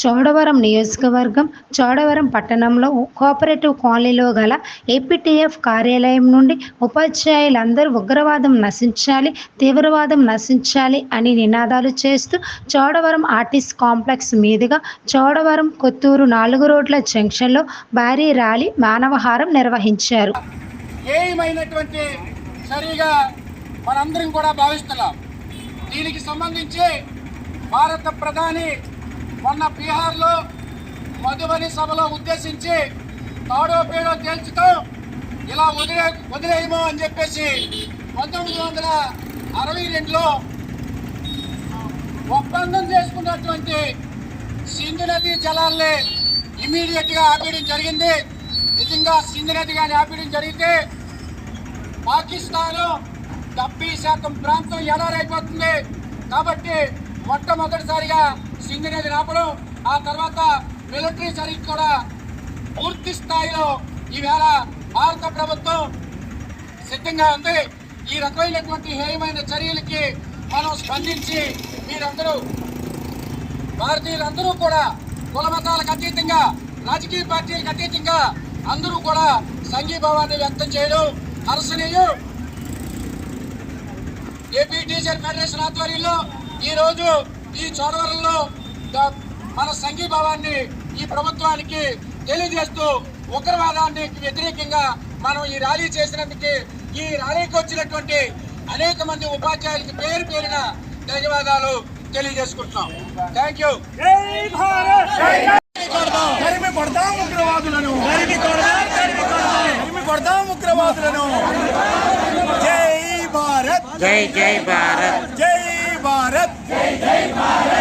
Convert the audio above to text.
చోడవరం నియోజకవర్గం చోడవరం పట్టణంలో కోఆపరేటివ్ కాలనీలో గల ఏపీటీఎఫ్ కార్యాలయం నుండి ఉపాధ్యాయులందరూ ఉగ్రవాదం నశించాలి తీవ్రవాదం నశించాలి అని నినాదాలు చేస్తూ చోడవరం ఆర్టిస్ట్ కాంప్లెక్స్ మీదుగా చోడవరం కొత్తూరు నాలుగు రోడ్ల జంక్షన్లో భారీ ర్యాలీ మానవహారం నిర్వహించారు. ఏమైనటువంటి మనందరం కూడా భావిస్తున్నాం. దీనికి సంబంధించి భారత ప్రధాని మొన్న బీహార్లో మధుబని సభలో ఉద్దేశించి తాడో పేడో తేల్చుతూ ఇలా వదిలే వదిలేయమో అని చెప్పేసి పంతొమ్మిది వందల అరవై రెండులో ఒప్పందం చేసుకున్నటువంటి సింధు నది జలాల్ని ఇమీడియట్గా ఆపేయడం జరిగింది. నిజంగా సింధు నది కానీ ఆపేయడం జరిగితే పాకిస్తాన్ డెబ్బై శాతం ప్రాంతం ఎడారైపోతుంది. కాబట్టి మొట్టమొదటిసారిగా సింధు నది రాపడం ఆ తర్వాత మిలిటరీ చర్య కూడా పూర్తి స్థాయిలో ఈవేళ భారత ప్రభుత్వం సిద్ధంగా ఉంది. ఈ రకమైనటువంటి హేయమైన చర్యలకి మనం స్పందించి మీరందరూ భారతీయులందరూ కూడా కుల మతాలకు అతీతంగా రాజకీయ పార్టీలకు అతీతంగా అందరూ కూడా సంఘీభావాన్ని వ్యక్తం చేయడం హర్షణీయం ఏపీ టీచర్ ఫెడరేషన్ ఆధ్వర్యంలో ఈరోజు ఈ చోడవరంలో మన సంఘీభావాన్ని ఈ ప్రభుత్వానికి తెలియజేస్తూ ఉగ్రవాదానికి వ్యతిరేకంగా మనం ఈ ర్యాలీ చేసినందుకు ఈ ర్యాలీకి వచ్చినటువంటి అనేక మంది ఉపాధ్యాయులకి పేరు పేరున ధన్యవాదాలు తెలియజేసుకుంటున్నాం. థ్యాంక్ యూ కొడదాం ఉగ్రవాదులను. కొడదాం ఉగ్రవాదులను. జై భారత్! జై జై భారత్! జై భారత్! జై భారత్